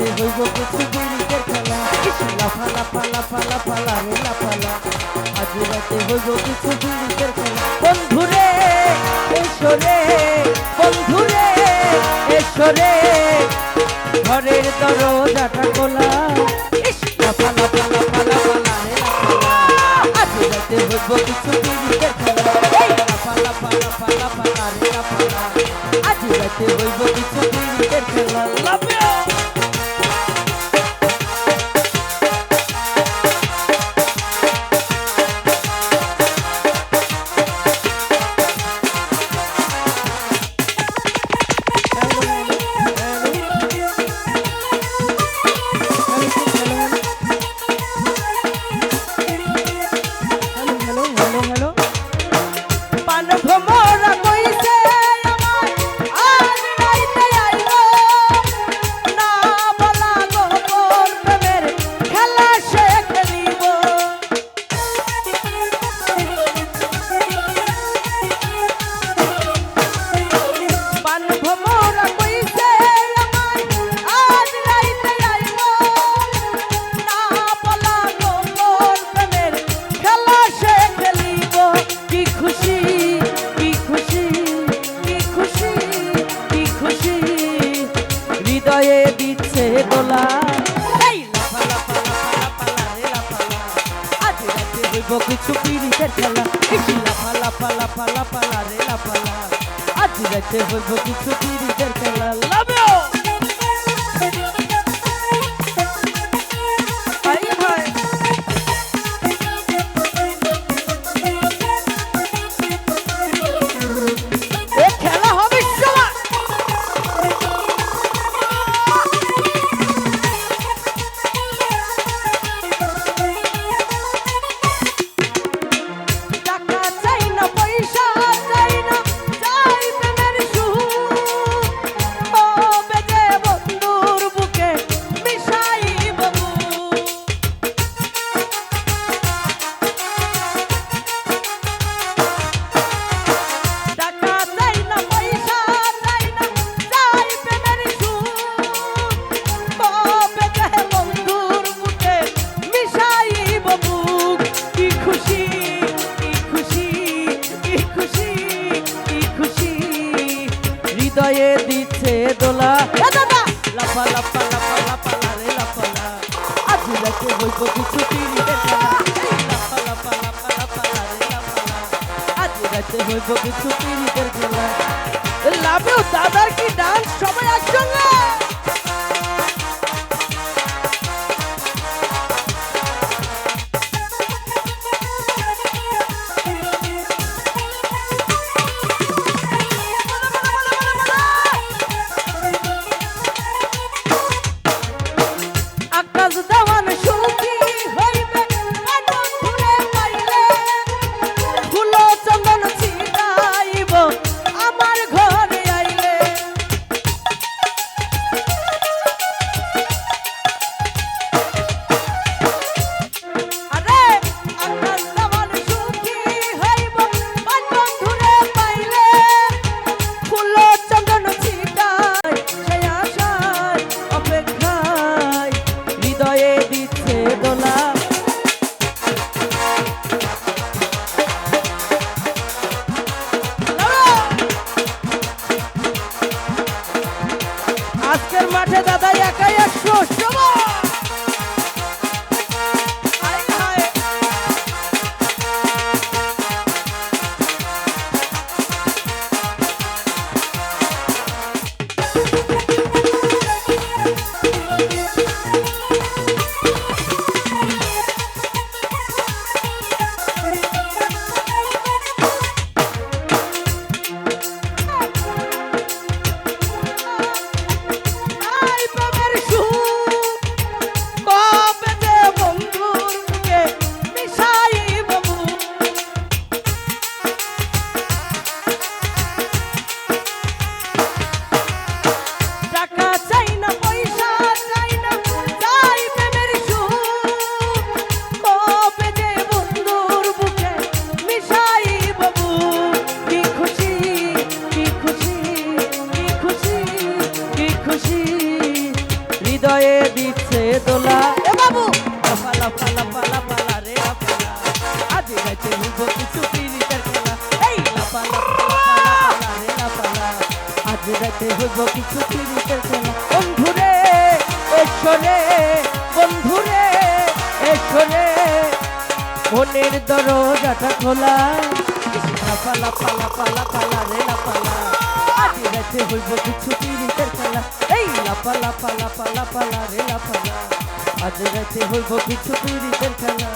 রাতে হইব বিড়িদের খেলা লাফা লাফা লাফা লাফা লাফা লা আজ রাতে হইব বিড়িদের খেলা বন্ধুরে এসো রে বন্ধুরে এসো রে ঘরের দরজাটা খোলা। লাফা লাফা লাফা লাফা লাফা লা আজ রাতে হইব বিড়িদের খেলা। লাফা লাফা লাফা লাফা লাফা লা আজ রাতে হইব বিড়িদের খেলা। লাফা কিছু পিরিতের খেলা ইস লাফা লাফা লাফা লাফা রে লাফা। আজ রাতে হইব কিছু পিরিতের খেলা লাভো হইব কিছু পিড়িতে খেলা এই লাফা লাফা লাফা লাফা লা রে লাফা লা আজ রাতে হইব কিছু পিড়িতের খেলা লাভেও দাদার কি ডান্স সবাই একসঙ্গে মাঠে দাদা একাই আজ হইব কিছু পিরিতের খেলা এই লাফা লাফা লাফা লাফা লা রে লাফা লা। আজ রাতে হইব কিছু পিরিতের খেলা বন্ধুরে এসো রে বন্ধুরে এসো রে মনের দরজাটা খোলা লাফা লাফা লাফা লাফা লা রে লাফা লা। আজ রাতে হইব কিছু পিরিতের খেলা এই লাফা লাফা লাফা লাফা লা রে লাফা লা। আজ রাতে হইব কিছু পিরিতের খেলা